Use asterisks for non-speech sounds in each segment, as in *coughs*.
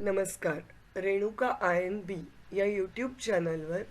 नमस्कार. Renuka I N बी या YouTube चॅनलवर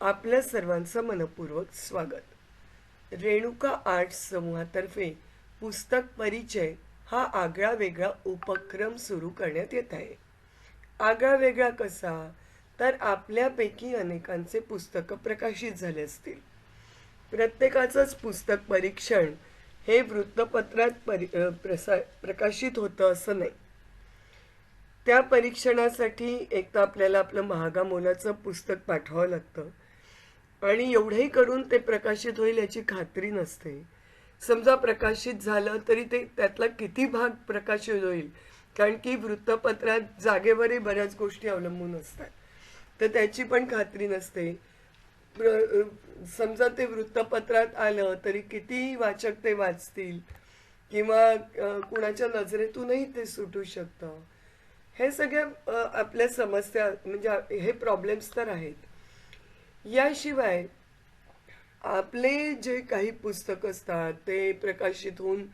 आपल्या सर्वांचं मनपूर्वक स्वागत. रेणुका आर्ट्स समूहातर्फे पुस्तक परिचय हा आगळा वेगळा उपक्रम सुरू करण्यात येत आहे. आगळा वेगळा कसा? तर आपल्यापैकी अनेकांचे पुस्तकं प्रकाशित झाले असतील. प्रत्येकाचंच पुस्तक परीक्षण हे वृत्तपत्रात परि प्रसा प्रकाशित होतं असं नाही. त्या परीक्षणासाठी एक तर आपल्याला आपलं महागा मोलाचं पुस्तक पाठवावं लागतं. आणि एवढंही करून ते प्रकाशित होईल याची खात्री नसते. समजा प्रकाशित झालं तरी ते त्यातला किती भाग प्रकाशित होईल? कारण की वृत्तपत्रात जागेवरही बऱ्याच गोष्टी अवलंबून असतात. तर त्याची पण खात्री नसते. समजा ते वृत्तपत्रात आलं तरी किती वाचक ते वाचतील? किंवा कुणाच्या नजरेतूनही ते सुटू शकतं? हे सगळ्या आपल्या समस्या म्हणजे हे प्रॉब्लेम्स तर आहेत. याशिवाय आपले जे काही पुस्तक असतात ते प्रकाशित होऊन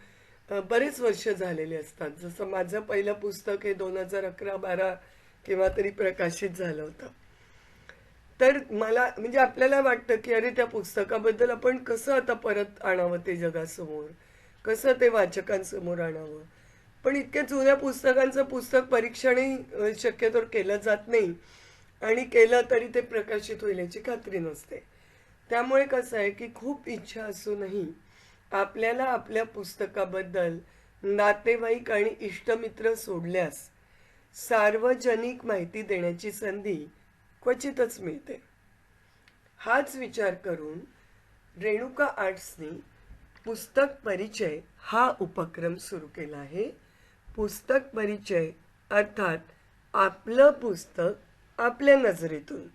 बरेच वर्ष झालेले असतात. जसं माझं पहिलं पुस्तक हे दोन हजार अकरा बारा केव्हा तरी प्रकाशित झालं होतं. तर मला म्हणजे आपल्याला वाटतं की अरे त्या पुस्तकाबद्दल आपण कसं आता परत आणावं ते जगासमोर? कसं ते वाचकांसमोर आणावं? पण इतक्या जुन्या पुस्तकांचं पुस्तक परीक्षणही शक्यतो शक्यतोवर केलं जात नाही. आणि केलं तरी ते प्रकाशित होईल याची खात्री नसते. त्यामुळे कसं आहे की खूप इच्छा असूनही आपल्याला आपल्या पुस्तकाबद्दल नातेवाईक आणि इष्टमित्र सोडल्यास सार्वजनिक माहिती देण्याची संधी क्वचितच मिळते. हाच विचार करून रेणुका आर्ट्सनी पुस्तक परिचय हा उपक्रम सुरू केला आहे. पुस्तक परिचय अर्थात आपलं पुस्तक आपल्या नजरेतून.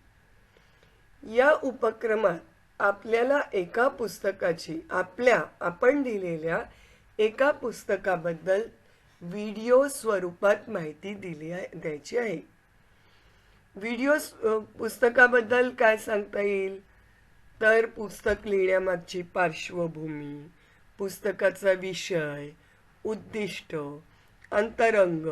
या उपक्रमात आपल्याला एका पुस्तकाची आपल्या आपण दिलेल्या एका पुस्तकाबद्दल व्हिडिओ स्वरूपात माहिती दिली आहे द्यायची आहे. व्हिडिओ पुस्तकाबद्दल काय सांगता येईल? तर पुस्तक लिहिण्यामागची पार्श्वभूमी पुस्तकाचा विषय उद्दिष्ट अंतरंग.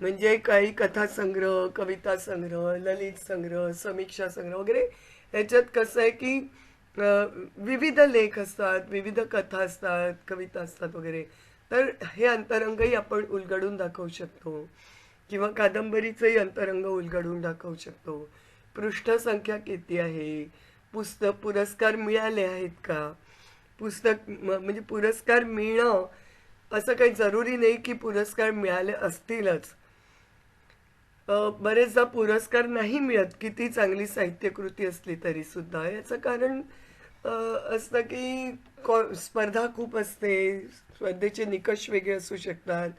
म्हणजे काही कथासंग्रह कविता संग्रह ललित संग्रह समीक्षा संग्रह वगैरे. याच्यात कसं आहे की विविध लेख असतात विविध कथा असतात कविता असतात वगैरे. तर हे अंतरंगही आपण उलगडून दाखवू शकतो. किंवा कादंबरीचंही अंतरंग उलगडून दाखवू शकतो. पृष्ठसंख्या किती आहे? पुस्तक पुरस्कार मिळाले आहेत का? पुस्तक म्हणजे पुरस्कार मिळणं असं काही जरुरी नाही की पुरस्कार मिळाले असतीलच. बरेचदा पुरस्कार नाही मिळत किती चांगली साहित्यकृती असली तरी सुद्धा. याचं कारण असतं की स्पर्धा खूप असते स्पर्धेचे निकष वेगळे असू शकतात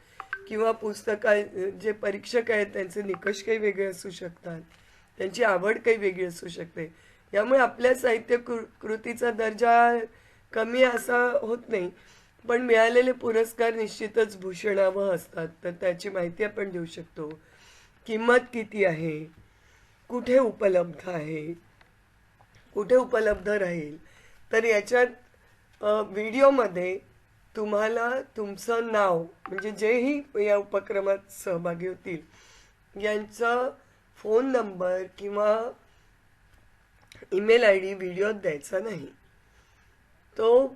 किंवा पुस्तका जे परीक्षक आहेत त्यांचे निकष काही वेगळे असू शकतात त्यांची आवड काही वेगळी असू शकते. यामुळे आपल्या साहित्य कृ कृतीचा दर्जा कमी असा होत नाही. पण मिळालेले पुरस्कार निश्चितच भूषणावह असतात. तर त्याची माहिती आपण देऊ शकतो. किंमत किती आहे? कुठे उपलब्ध आहे? कुठे उपलब्ध राहील? तर याच्यात व्हिडिओमध्ये तुम्हाला तुमचं नाव म्हणजे जेही या उपक्रमात सहभागी होतील यांचा फोन नंबर किंवा ईमेल आय डी व्हिडिओत द्यायचा नाही. तो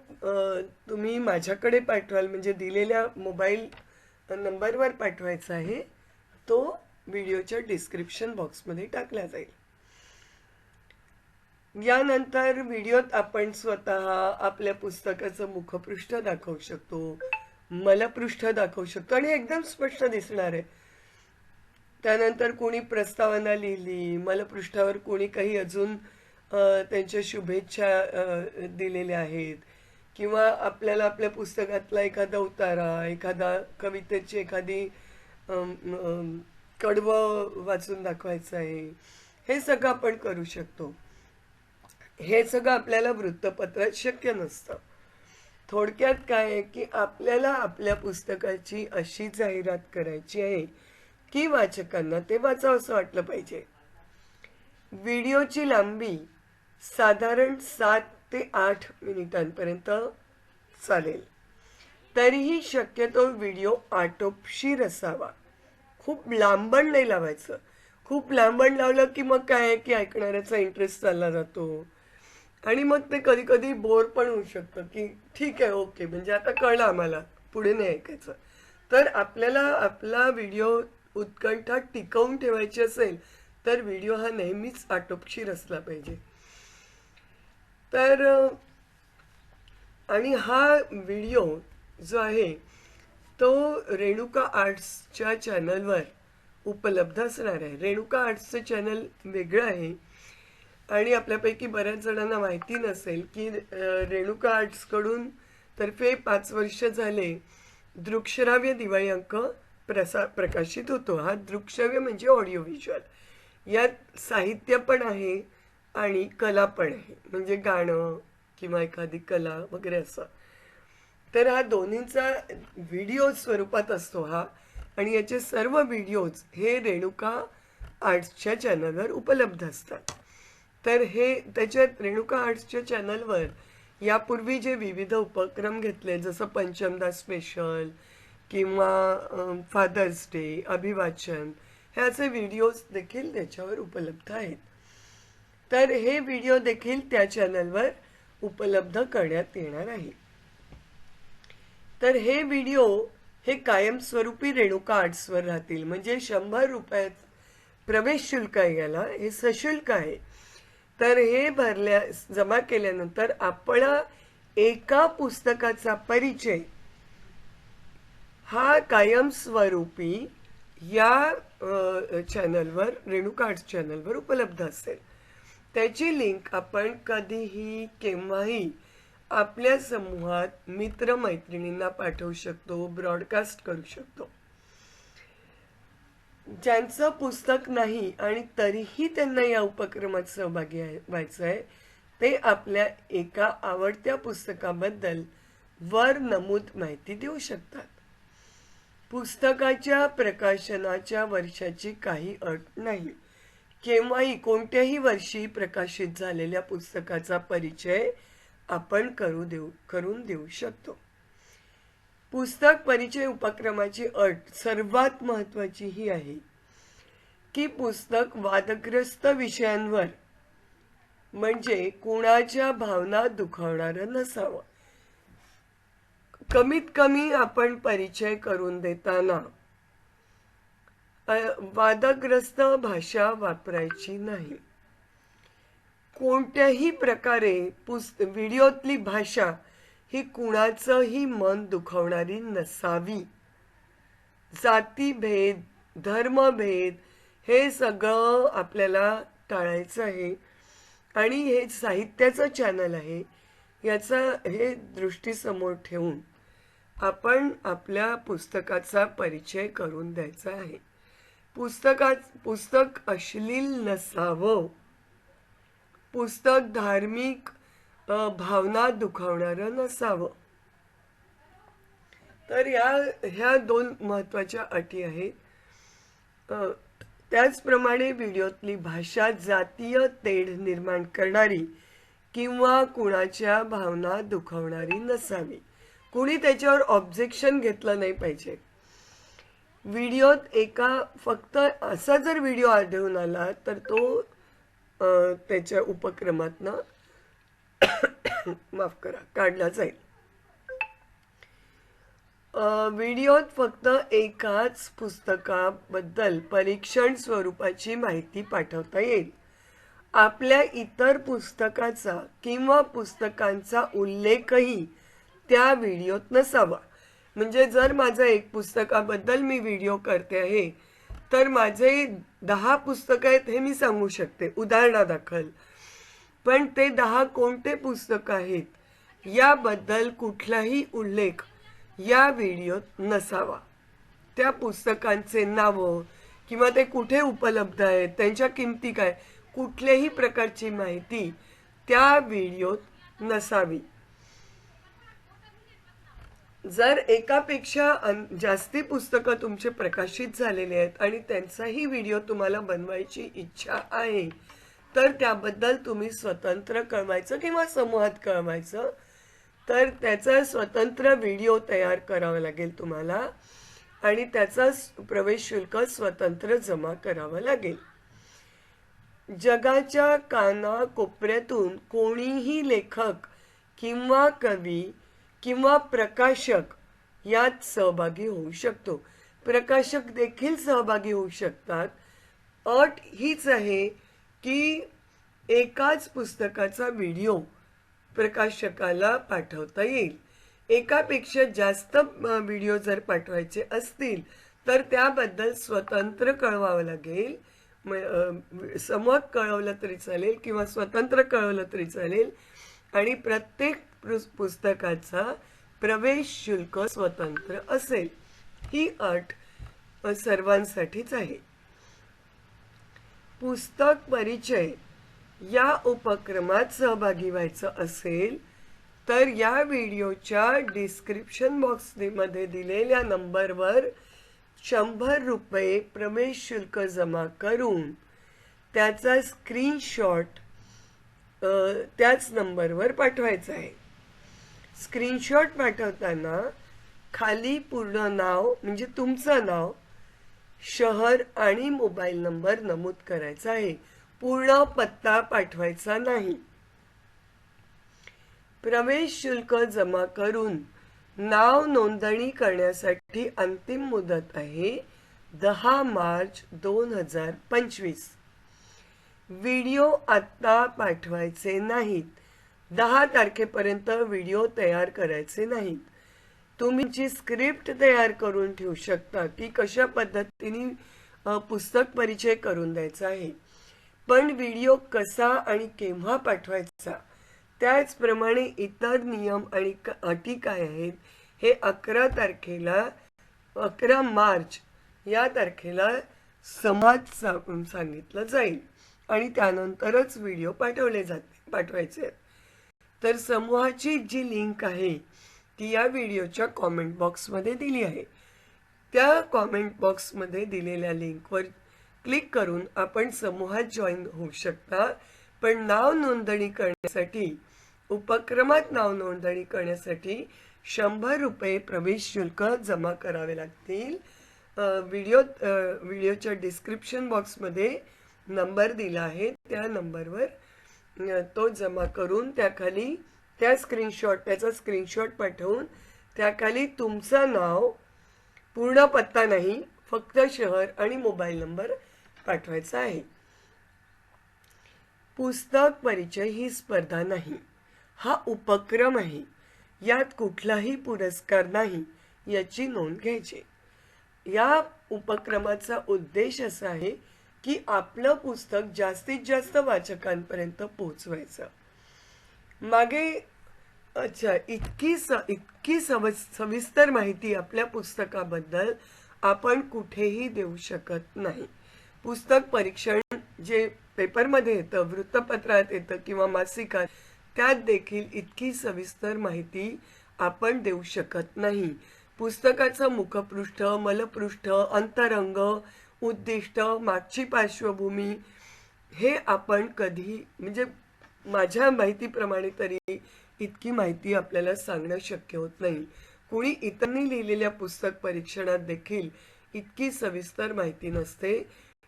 तुम्ही माझ्याकडे पाठवाल म्हणजे दिलेल्या मोबाईल नंबरवर पाठवायचा आहे तो व्हिडिओच्या डिस्क्रिप्शन बॉक्समध्ये टाकला जाईल. यानंतर व्हिडिओत आपण स्वतः आपल्या पुस्तकाचं मुखपृष्ठ दाखवू शकतो मलपृष्ठ दाखवू शकतो आणि एकदम स्पष्ट दिसणार आहे. त्यानंतर कोणी प्रस्तावना लिहिली मलपृष्ठावर कोणी काही अजून त्यांच्या शुभेच्छा दिलेल्या आहेत. किंवा आपल्याला आपल्या पुस्तकातला एखादा उतारा एखादा कवितेची एखादी कडवं वाचून दाखवायचं आहे. हे सगळं आपण करू शकतो. हे सगळं आपल्याला वृत्तपत्रात शक्य नसतं. थोडक्यात काय आहे की आपल्याला आपल्या पुस्तकाची अशी जाहिरात करायची आहे की वाचकांना ते वाचावं असं वाटलं पाहिजे. व्हिडिओची लांबी साधारण सात ते आठ मिनिटांपर्यंत चालेल. तरीही शक्यतो व्हिडिओ आटोपशीर असावा खूप लांबण नाही लावायचं. खूप लांबण लावलं की मग काय आहे की ऐकणाऱ्याचा इंटरेस्ट चालला जातो. आणि मग ते कधी कधी बोर पण होऊ शकतं की ठीक आहे ओके म्हणजे आता कळलं आम्हाला पुढे नाही ऐकायचं. तर आपल्याला आपला व्हिडिओ उत्कंठा टिकवून ठेवायची असेल तर व्हिडिओ हा नेहमीच आटोपशीर असला पाहिजे. तर आणि हा व्हिडिओ जो आहे तो रेणुका आर्ट्सच्या चॅनलवर उपलब्ध असणार आहे. रेणुका आर्ट्सचं चॅनल वेगळं आहे. आणि आपल्यापैकी बऱ्याच जणांना माहिती नसेल की रेणुका आर्ट्सकडून तर्फे पाच वर्ष झाले दृकश्राव्य दिवाळी अंक प्रसा प्रकाशित होतो. हा दृकश्राव्य म्हणजे ऑडिओ व्हिज्युअल. यात साहित्य पण आहे. आणि कला पण आहे. म्हणजे गाणं किंवा एखादी कला वगैरे असं. तर हा दोन्हींचा व्हिडिओ स्वरूपात असतो हा. आणि याचे सर्व व्हिडिओज हे रेणुका आर्ट्सच्या चॅनलवर उपलब्ध असतात. तर हे त्याच्यात रेणुका आर्ट्सच्या चॅनलवर यापूर्वी जे विविध उपक्रम घेतले जसं पंचमदा स्पेशल किंवा फादर्स डे अभिवाचन ह्याचे व्हिडिओज देखील त्याच्यावर उपलब्ध आहेत. तर हे व्हिडिओ देखील त्या चॅनलवर उपलब्ध करण्यात येणार आहे. तर हे व्हिडिओ हे कायमस्वरूपी रेणुका आर्ट्सवर राहतील. म्हणजे शंभर रुपयात प्रवेश शुल्क आहे याला. हे सशुल्क आहे. तर हे भरल्या जमा केल्यानंतर आपण एका पुस्तकाचा परिचय हा कायमस्वरूपी या चॅनलवर रेणुका आर्ट्स चॅनलवर उपलब्ध असेल. त्याची लिंक आपण कधीही केव्हाही आपल्या समूहात मित्रमैत्रिणींना पाठवू शकतो ब्रॉडकास्ट करू शकतो. ज्यांचं पुस्तक नाही आणि तरीही त्यांना या उपक्रमात सहभागी व्हायचं आहे ते आपल्या एका आवडत्या पुस्तकाबद्दल वर नमूद माहिती देऊ शकतात. पुस्तकाच्या प्रकाशनाच्या वर्षाची काही अट नाही. केव्हाही कोणत्याही वर्षी प्रकाशित झालेल्या पुस्तकाचा परिचय आपण करू देऊ करून देऊ शकतो. पुस्तक परिचय उपक्रमाची अट सर्वात महत्वाची ही आहे की पुस्तक वादग्रस्त विषयांवर म्हणजे कुणाच्या भावना दुखावणारं नसावं. कमीत कमी आपण परिचय करून देताना वादग्रस्त भाषा वापरायची नाही. कोणत्याही प्रकारे पुस्त व्हिडिओतली भाषा ही कुणाचंही मन दुखवणारी नसावी. जातीभेद धर्मभेद हे सगळं आपल्याला टाळायचं आहे आणि हे साहित्याचं चॅनल आहे याचा हे दृष्टीसमोर ठेवून आपण आपल्या पुस्तकाचा परिचय करून द्यायचा आहे. पुस्तकात पुस्तक अश्लील नसावं. पुस्तक धार्मिक भावना दुखावणारं नसावं. तर या ह्या दोन महत्त्वाच्या अटी आहेत. त्याचप्रमाणे व्हिडिओतली भाषा जातीय तेढ निर्माण करणारी किंवा कुणाच्या भावना दुखावणारी नसावी. कुणी त्याच्यावर ऑब्जेक्शन घेतलं नाही पाहिजे. व्हिडिओत एका फक्त असा जर व्हिडिओ आढळून आला तर तो त्याच्या उपक्रमातनं *coughs* माफ करा काढला जाईल. व्हिडिओत फक्त एकाच पुस्तकाबद्दल परीक्षण स्वरूपाची माहिती पाठवता येईल. आपल्या इतर पुस्तकाचा किंवा पुस्तकांचा उल्लेखही त्या व्हिडिओत नसावा. म्हणजे जर माझं एक पुस्तकाबद्दल मी व्हिडिओ करते आहे तर माझे दहा पुस्तकं आहेत हे मी सांगू शकते उदाहरणादाखल पण ते दहा कोणते पुस्तक आहेत याबद्दल कुठलाही उल्लेख या व्हिडिओत नसावा. त्या पुस्तकांचे नावं किंवा ते कुठे उपलब्ध आहेत त्यांच्या किमती काय कुठल्याही प्रकारची माहिती त्या व्हिडिओत नसावी. जर एकापेक्षा अन- जास्ती पुस्तकं तुमचे प्रकाशित झालेले आहेत आणि त्यांचाही व्हिडिओ तुम्हाला बनवायची इच्छा आहे तर त्याबद्दल तुम्ही स्वतंत्र कळवायचं किंवा समूहात कळवायचं तर त्याचा स्वतंत्र व्हिडिओ तयार करावा लागेल तुम्हाला आणि त्याचा प्रवेश शुल्क स्वतंत्र जमा करावं लागेल. जगाच्या काना कोपऱ्यातून कोणीही लेखक किंवा कवी किंवा प्रकाशक यात सहभागी होऊ शकतो. प्रकाशक देखील सहभागी होऊ शकतात. अट हीच आहे की एकाच पुस्तकाचा व्हिडिओ प्रकाशकाला पाठवता येईल. एकापेक्षा जास्त व्हिडिओ जर पाठवायचे असतील तर त्याबद्दल स्वतंत्र कळवावं लागेल. म- कळवलं तरी चालेल किंवा स्वतंत्र कळवलं तरी चालेल. आणि प्रत्येक पुस्तकाचा प्रवेश शुल्क स्वतंत्र असेल. ही अट सर्वांसाठीच आहे. पुस्तक परिचय या उपक्रमात सहभागी व्हायचं असेल तर या व्हिडिओच्या डिस्क्रिप्शन बॉक्समध्ये दिलेल्या नंबरवर शंभर रुपये प्रवेश शुल्क जमा करून त्याचा स्क्रीनशॉट त्याच नंबरवर पाठवायचा आहे. स्क्रीनशॉट पाठवताना खाली पूर्ण नाव म्हणजे तुमचं नाव शहर आणि मोबाईल नंबर नमूद करायचा आहे. पूर्ण पत्ता पाठवायचा नाही. प्रवेश शुल्क जमा करून नाव नोंदणी करण्यासाठी अंतिम मुदत आहे दहा मार्च दोन हजार पंचवीस. व्हिडिओ आत्ता पाठवायचे नाहीत. दहा तारखेपर्यंत व्हिडिओ तयार करायचे नाहीत. तुम्ही जी स्क्रिप्ट तयार करून ठेवू शकता की कशा पद्धतीने पुस्तक परिचय करून द्यायचा आहे. पण व्हिडिओ कसा आणि केव्हा पाठवायचा त्याचप्रमाणे इतर नियम आणि क- अटी काय आहेत हे अकरा तारखेला अकरा मार्च या तारखेला समाज सांगितलं जाईल. आणि त्यानंतरच व्हिडिओ पाठवले जाते पाठवायचे आहेत. तर समूहाची जी लिंक आहे ती या व्हिडिओच्या कॉमेंट बॉक्समध्ये दिली आहे. त्या कॉमेंट बॉक्समध्ये दिलेल्या लिंकवर क्लिक करून आपण समूहात जॉईन होऊ शकता. पण नाव नोंदणी करण्यासाठी उपक्रमात नाव नोंदणी करण्यासाठी शंभर रुपये प्रवेश शुल्क जमा करावे लागतील. व्हिडिओ व्हिडिओच्या डिस्क्रिप्शन बॉक्समध्ये नंबर दिला आहे. त्या नंबरवर तो जमा करून त्याखाली त्या स्क्रीनशॉट त्याचा स्क्रीनशॉट पाठवून त्याखाली तुमचं नाव पूर्ण पत्ता नाही फक्त शहर आणि मोबाईल नंबर पाठवायचा आहे. पुस्तक परिचय ही स्पर्धा नाही हा उपक्रम आहे. यात कुठलाही पुरस्कार नाही याची नोंद घ्यायची. या उपक्रमाचा उद्देश असा आहे की आपलं पुस्तक जास्तीत जास्त वाचकांपर्यंत पोहोचवायचं. मागे अच्छा इतकी स इतकी सव सविस्तर माहिती आपल्या पुस्तकाबद्दल आपण कुठेही देऊ शकत नाही. पुस्तक परीक्षण जे पेपरमध्ये येतं वृत्तपत्रात येतं किंवा मासिकात त्यात देखील इतकी सविस्तर माहिती आपण देऊ शकत नाही. पुस्तकाचं मुखपृष्ठ मलपृष्ठ अंतरंग उद्दिष्ट मागची पार्श्वभूमी हे आपण कधी म्हणजे माझ्या माहितीप्रमाणे तरी इतकी माहिती आपल्याला सांगणं शक्य होत नाही. कोणी इतरांनी लिहिलेल्या पुस्तक परीक्षणात देखील इतकी सविस्तर माहिती नसते.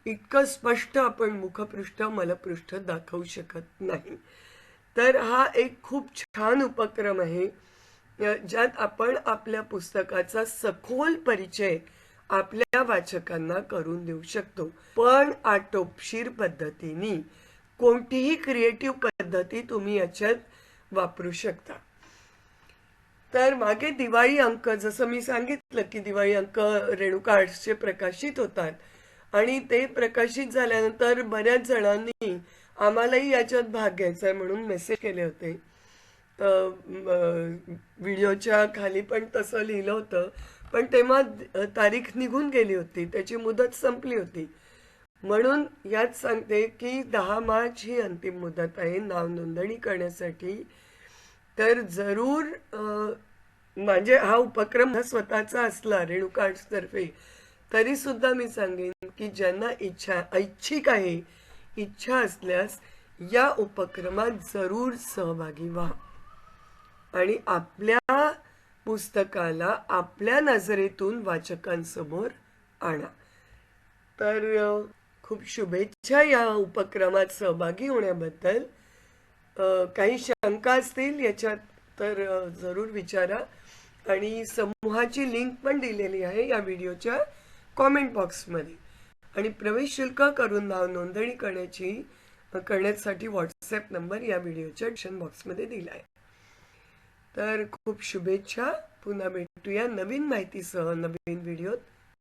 इतकं स्पष्ट आपण मुखपृष्ठ मलपृष्ठ दाखवू शकत नाही. तर हा एक खूप छान उपक्रम आहे ज्यात आपण आपल्या पुस्तकाचा सखोल परिचय आपल्या वाचकांना करून देऊ शकतो. पण आटोपशीर पद्धतीने कोणतीही क्रिएटिव्ह पद्धती तुम्ही याच्यात वापरू शकता. तर मागे दिवाळी अंक जसं मी सांगितलं की दिवाळी अंक रेणुका आर्ट्सचे प्रकाशित होतात. आणि ते प्रकाशित झाल्यानंतर बऱ्याच जणांनी आम्हालाही याच्यात भाग घ्यायचा आहे म्हणून मेसेज केले होते. व्हिडिओच्या खाली पण तसं लिहिलं होतं. पण तेव्हा तारीख निघून गेली होती त्याची मुदत संपली होती. म्हणून यात सांगते की दहा मार्च ही अंतिम मुदत आहे नाव नोंदणी करण्यासाठी. तर जरूर म्हणजे हा उपक्रम हा स्वतःचा असला रेणुका आर्ट्सतर्फे तरी सुद्धा मी सांगेन की ज्यांना इच्छा ऐच्छिक आहे इच्छा असल्यास या उपक्रमात जरूर सहभागी व्हा. आणि आपल्या पुस्तकाला आपल्या नजरेतून वाचकांसमोर आणा. तर खूप शुभेच्छा या उपक्रमात सहभागी होण्याबद्दल. काही शंका असतील याच्यात तर जरूर विचारा. आणि समूहाची लिंक पण दिलेली आहे या व्हिडिओच्या कॉमेंट बॉक्समध्ये. आणि प्रवेश शुल्क करून नाव नोंदणी करण्याची करण्यासाठी व्हॉट्सॲप नंबर या व्हिडिओच्या डिस्क्रिप्शन बॉक्समध्ये दिला आहे तर खूप शुभेच्छा. पुन्हा भेटूया नवीन माहितीसह नवीन व्हिडिओत.